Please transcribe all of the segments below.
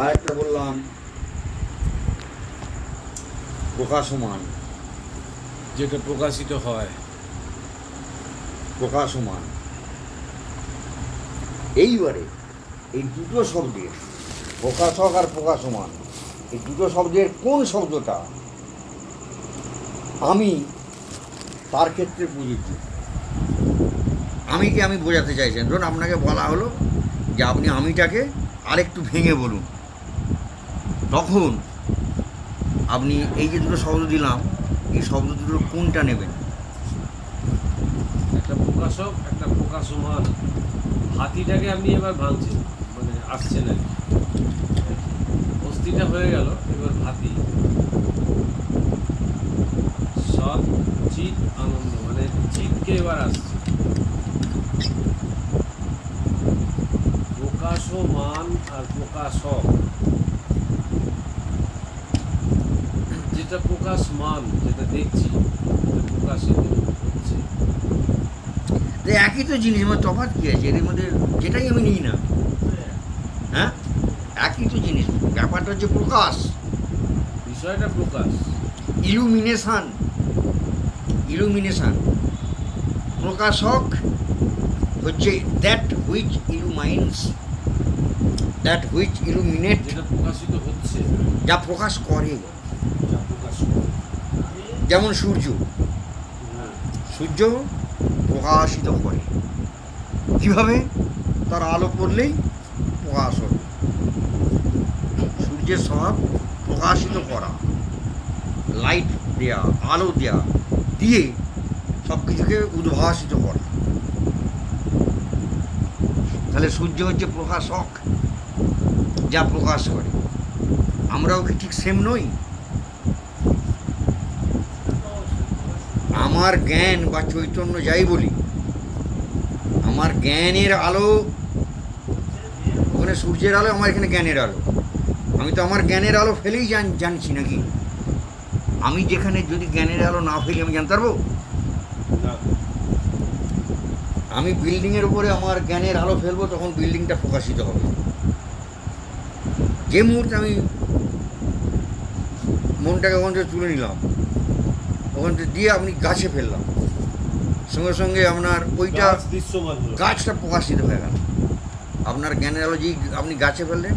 আর একটা বললাম, প্রকাশমান, যেটা প্রকাশিত হয়, প্রকাশমান। এইবারে এই দুটো শব্দের প্রকাশক আর প্রকাশমান, এই দুটো শব্দের কোন শব্দটা? আমি তার ক্ষেত্রে প্রযোজ্য। আমিকে আমি বোঝাতে চাইছেন ধরুন আপনাকে বলা হলো যে আপনি আমিটাকে আরেকটু ভেঙে বলুন। তখন আপনি এই যে দুটো শব্দ দিলাম, এই শব্দ দুটোর কোনটা নেবেন? একটা প্রকাশক, একটা প্রকাশমান। হাতিটাকে আপনি এবার ভাঙছেন মানে আসছেন আর অস্থিটা হয়ে গেল, এবার হাতি। সৎ চিত আনন্দ মানে চিতকে এবার আসছে। প্রকাশমান আর প্রকাশক। যেটা প্রকাশমান যেটা দেখছি যেটা প্রকাশিত হচ্ছে। একই তো জিনিস আমার তফাৎ কী আছে? এর মধ্যে যেটাই আমি নিই না। হ্যাঁ? একই তো জিনিস। ব্যাপারটা হচ্ছে প্রকাশ। বিষয়টা প্রকাশ। ইলুমিনেশন ইলুমিনেশন প্রকাশক হচ্ছে that which illumines that which illuminate যেটা প্রকাশিত হচ্ছে। প্রকাশ যা প্রকাশ করে। যেমন সূর্য। সূর্য প্রকাশিত করে। কীভাবে? তার আলো পড়লেই প্রকাশ হবে। সূর্যের স্বভাব প্রকাশিত করা। লাইট দেয়া, আলো দেয়া দিয়ে সব কিছুকে উদ্ভাসিত করা। তাহলে সূর্য হচ্ছে প্রকাশক, যা প্রকাশ করে। আমরাও কি ঠিক সেম নই? আমার জ্ঞান বা চৈতন্য যাই বলি আমার জ্ঞানের আলো ওখানে সূর্যের আলো আমার এখানে জ্ঞানের আলো। আমি তো আমার জ্ঞানের আলো ফেলেই জান জানছি নাকি? আমি যেখানে যদি জ্ঞানের আলো না ফেলি আমি জানতে পারব? আমি বিল্ডিংয়ের উপরে আমার জ্ঞানের আলো ফেলব তখন বিল্ডিংটা প্রকাশিত হবে। যে মুহূর্তে আমি মনটাকে ওখান থেকে তুলে নিলাম ওখান থেকে দিয়ে আপনি গাছে ফেললাম। সঙ্গে সঙ্গে আপনার ওইটা গাছ গাছটা প্রকাশিত হয়ে গেল। আপনার জ্ঞানের আলো আপনি গাছে ফেললেন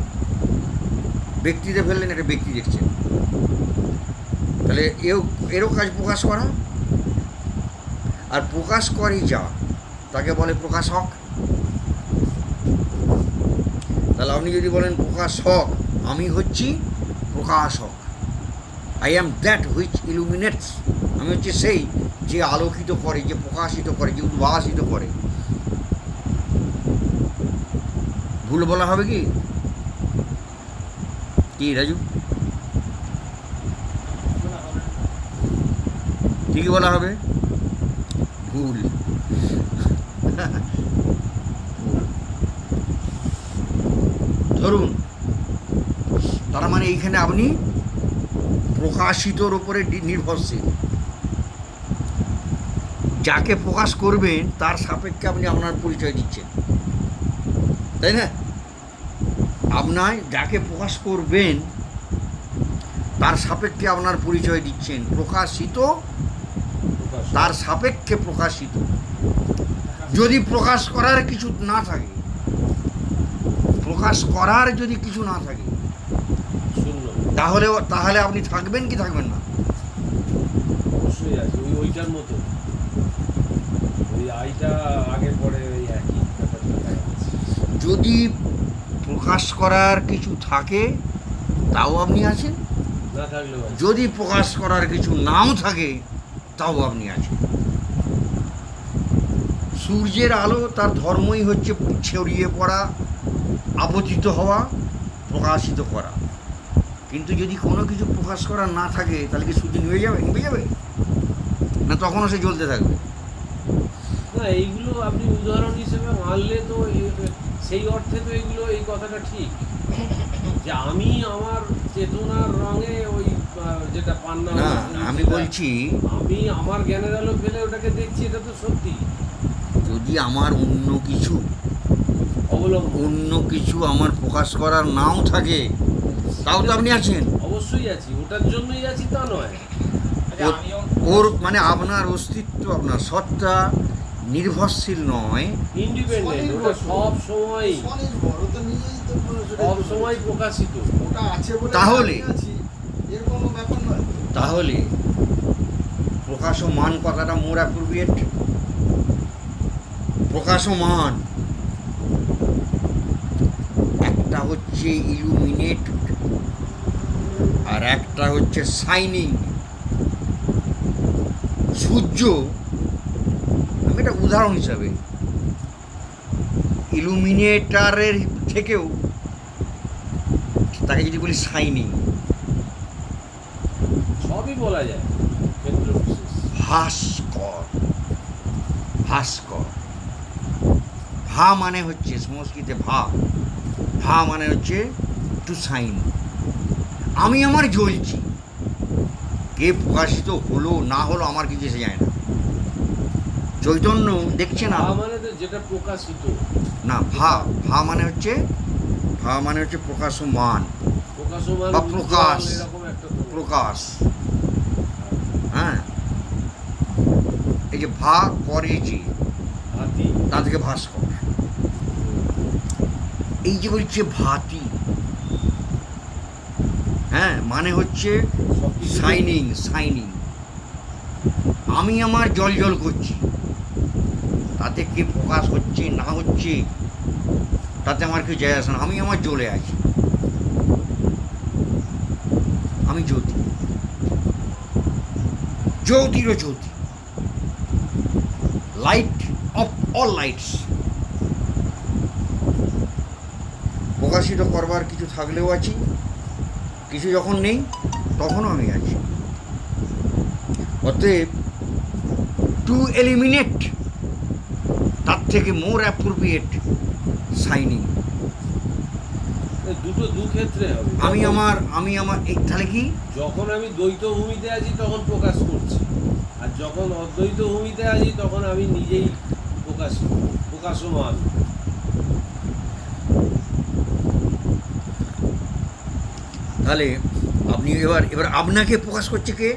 ব্যক্তিতে ফেললেন একটা ব্যক্তি দেখছেন। তাহলে এও এরও কাজ প্রকাশ করা। আর প্রকাশ করে যা তাকে বলে প্রকাশক। তাহলে আপনি যদি বলেন প্রকাশক আমি হচ্ছি প্রকাশক। I am that which illuminates আমি হচ্ছে সেই যে আলোকিত করে, যে প্রকাশিত করে, যে উদ্ভাসিত করে। ভুল বলা হবে কি? রাজু? ঠিকই বলা হবে? ভুল। ধরুন, তার মানে এইখানে আপনি প্রকাশিতর উপরে নির্ভরশীল। যাকে প্রকাশ করবেন তার সাপেক্ষে আপনি আপনার পরিচয় দিচ্ছেন। তাই না? আপনার যাকে প্রকাশ করবেন তার সাপেক্ষে আপনার পরিচয় দিচ্ছেন। প্রকাশিত তার সাপেক্ষে প্রকাশিত। যদি প্রকাশ করার কিছু না থাকে প্রকাশ করার যদি কিছু না থাকে তাহলে তাহলে আপনি থাকবেন কি থাকবেন না? অবশ্যই আছে ওইটার মতো। আইটা আগে পরে ওই একই যদি প্রকাশ করার কিছু থাকে তাও আপনি আছেন? যদি প্রকাশ করার কিছু নাও থাকে তাও আপনি আছেন। সূর্যের আলো তার ধর্মই হচ্ছে ছড়িয়ে পড়া আপতিত হওয়া প্রকাশিত করা। কিন্তু যদি কোনো কিছু প্রকাশ করা না থাকে তাহলে কি সূর্য নিভে যাবে? নিভে যাবে? না তখনও সে জ্বলতে থাকবে? না এইগুলো আপনি উদাহরণ হিসেবে মানলে তো সেই অর্থে তো এগুলো এই কথাটা ঠিক। যে আমি আমার চেতনার রঙে ওই যেটা পান্না না আমি বলছি আমি আমার জ্ঞানের আলো ফেলে ওটাকে দেখছি এটা তো সত্যি। যদি আমার অন্য কিছু অন্য কিছু আমার প্রকাশ করার নাও থাকে তাও তো আপনি আছেন। অবশ্যই আছি ওটার জন্যই আছি তা নয়। আচ্ছা, ওর- ওর মানে আপনার অস্তিত্ব আপনার সত্তা নির্ভরশীল নয়। ইন্ডিপেন্ডেন্ট ওটা সব সময় সব সময় প্রকাশিত। ওটা আছে বলে তাহলে? এর কোনো ব্যাপার নয়। তাহলে প্রকাশমান কথাটা মোর অ্যাপ্রোপ্রিয়েট প্রকাশমান একটা হচ্ছে ইলুমিনেট আর একটা হচ্ছে শাইনিং সূর্য একটা উদাহরণ হিসাবে। ইলুমিনেটারের থেকেও তাকে যদি বলি শাইনিং সবই বলা যায়। ভাস্কর ভাস্কর। ভা মানে হচ্ছে সংস্কৃতে ভা। ভা মানে হচ্ছে টু সাইন আমি আমার জ্বলছি। কে প্রকাশিত হলো না হলো আমার কিছু এসে যায় না। চৈতন্য দেখছে না। মানে যেটা প্রকাশিত। না ভা ভা মানে হচ্ছে ভা মানে হচ্ছে প্রকাশমান। বা প্রকাশ। প্রকাশ। হ্যাঁ। এই যে ভা করে যে তা থেকে ভাস্কর। এই যে বলছে ভাতি হ্যাঁ মানে হচ্ছে শাইনিং শাইনিং আমি আমার জল জল করছি। তাতে কি প্রকাশ হচ্ছে, না হচ্ছে, তাতে আমার কিছু যায় আসে না। আমি আমার জ্বলে আছি। আমি জ্যোতি। জ্যোতিরও জ্যোতি। লাইট অফ অল লাইটস প্রকাশিত করবার কিছু থাকলেও আছি, কিছু যখন নেই, তখনও আমি আছি। অতএব টু এলিমিনেট তার থেকে মোর অ্যাপ্রোপ্রিয়েট সাইনিং দুটো দু ক্ষেত্রে হবে। আমি আমার আমি আমার এই তাহলে কি? যখন আমি দ্বৈত ভূমিতে আছি তখন প্রকাশ করছি। আর যখন অদ্বৈত ভূমিতে আছি তখন আমি নিজেই প্রকাশ প্রকাশমান তাহলে আপনি এবার এবার আপনাকে প্রকাশ করছে কে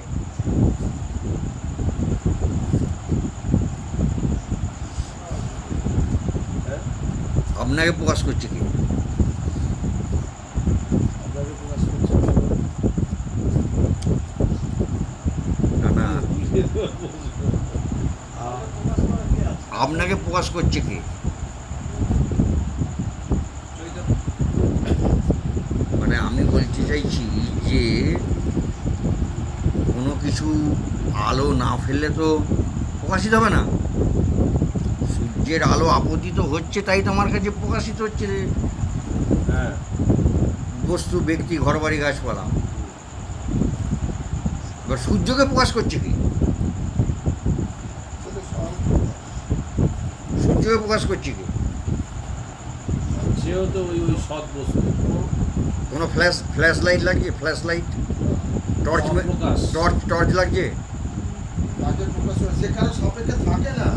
হ্যাঁ আপনাকে প্রকাশ করছে কি? আপনাকে প্রকাশ না না। আপনাকে প্রকাশ করছে কি? মানে আমি বলতে চাইছি যে কোনো কিছু আলো না ফেললে তো প্রকাশিত হবে না। সূর্যের আলো আপতিত হচ্ছে তাই তো আমার কাছে প্রকাশিত হচ্ছে যে হ্যাঁ। বস্তু ব্যক্তি ঘরবাড়ি গাছপালা। এবার সূর্যকে প্রকাশ করছে কি? সূর্যকে প্রকাশ করছে কি? সেও তো ওই ওই সৎ বস্তু। কোনো ফ্ল্যাশ ফ্ল্যাশ লাইট লাগছে flash light torch torch torch লাগছে? কারও সাপেক্ষে থাকে না।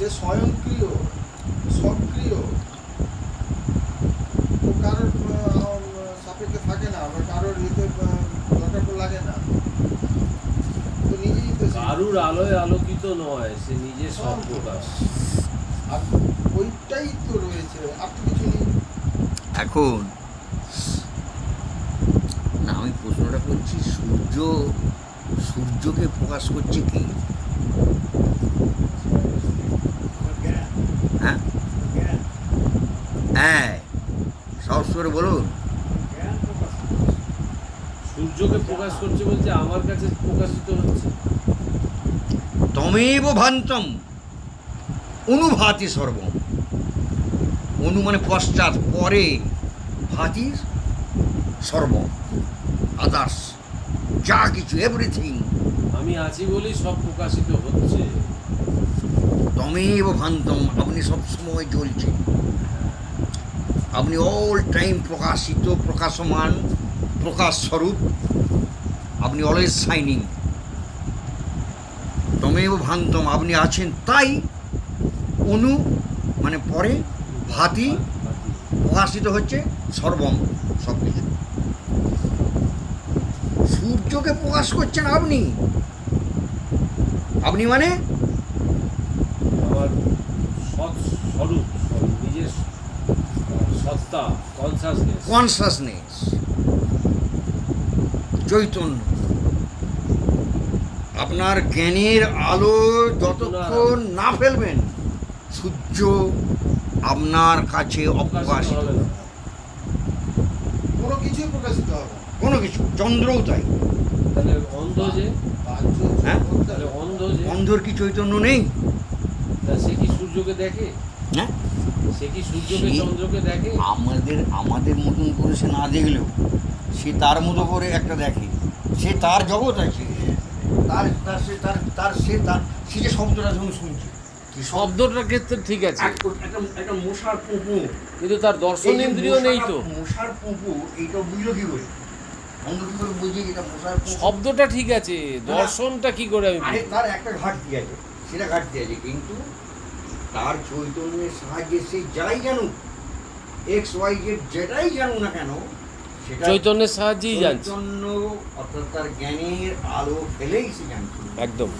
সে স্বয়ংক্রিয় সক্রিয় ও কারোর সাপেক্ষে থাকে না বা কারোর আহ, দরকার তো লাগে না। তো নিজেই তো কারুর আলোয় আলোকিত নয় সে নিজে সৎ প্রকাশ। আর ওইটাই তো রয়েছে আর তো কিছু নেই। এখন না আমি প্রশ্নটা করছি সূর্য সূর্যকে প্রকাশ করছে কি? হ্যাঁ? হ্যাঁ। সাহস করে বলুন। সূর্যকে প্রকাশ করছে বলছে আমার কাছে প্রকাশিত হচ্ছে। তমেব ভান্তম। অনুভাতি সর্ব অনু মানে পশ্চাৎ পরে ভাতি সর্ব আদার্স। যা কিছু এভরিথিং আমি আছি বলেই সব প্রকাশিত হচ্ছে। তমেব ভান্তম আপনি সবসময় জ্বলছেন আপনি অল টাইম প্রকাশিত, প্রকাশমান, প্রকাশ স্বরূপ, আপনি অলওয়েজ শাইনিং তমেব ভান্তম আপনি আছেন তাই অনু মানে পরে ভাতি প্রকাশিত হচ্ছে সর্বম সব কিছু সূর্যকে প্রকাশ করছেন আপনি। আপনি মানে আমার সৎ স্বরূপ নিজের সত্তা কনসাসনেস কনসাসনেস চৈতন্য। আপনার জ্ঞানের আলো যতক্ষণ না ফেলবেন সূর্য আপনার কাছে অপ্রকাশিত। কোনো কিছুই প্রকাশিত হবে কোনো কিছু চন্দ্রও তাই। তাহলে অন্ধ যে? হ্যাঁ? অন্ধ অন্ধর কি চৈতন্য নেই? সে কি সূর্যকে দেখে? হ্যাঁ? সে কি সূর্যকে চন্দ্রকে দেখে? আমাদের আমাদের মতন করে সে না দেখলেও সে তার মতো করে একটা দেখে। সে তার জগৎ আছে। তার তার সে তার তার সে তার সে যে শব্দটা যখন শুনছে। শব্দটার ক্ষেত্রে ঠিক আছে। একটা মশার পুঁপু কিন্তু তার দর্শন ইন্দ্রিয় নেই তো। মশার পুঁপু এইটা বুঝলো কি করে অন্য করে বুঝি এটা মশার শব্দটা ঠিক আছে। দর্শনটা কি করে আমি তার একটা ঘাটতি আছে। সেটা ঘাটতি আছে কিন্তু তার চৈতন্যের সাহায্যে সে যাই জানুক এক্স ওয়াই জেড যেটাই জানুক না কেন সেটা চৈতন্যের সাহায্যেই জানছে। চৈতন্য অর্থাৎ তার জ্ঞানের আলো ফেলেই সে জানছে। একদম।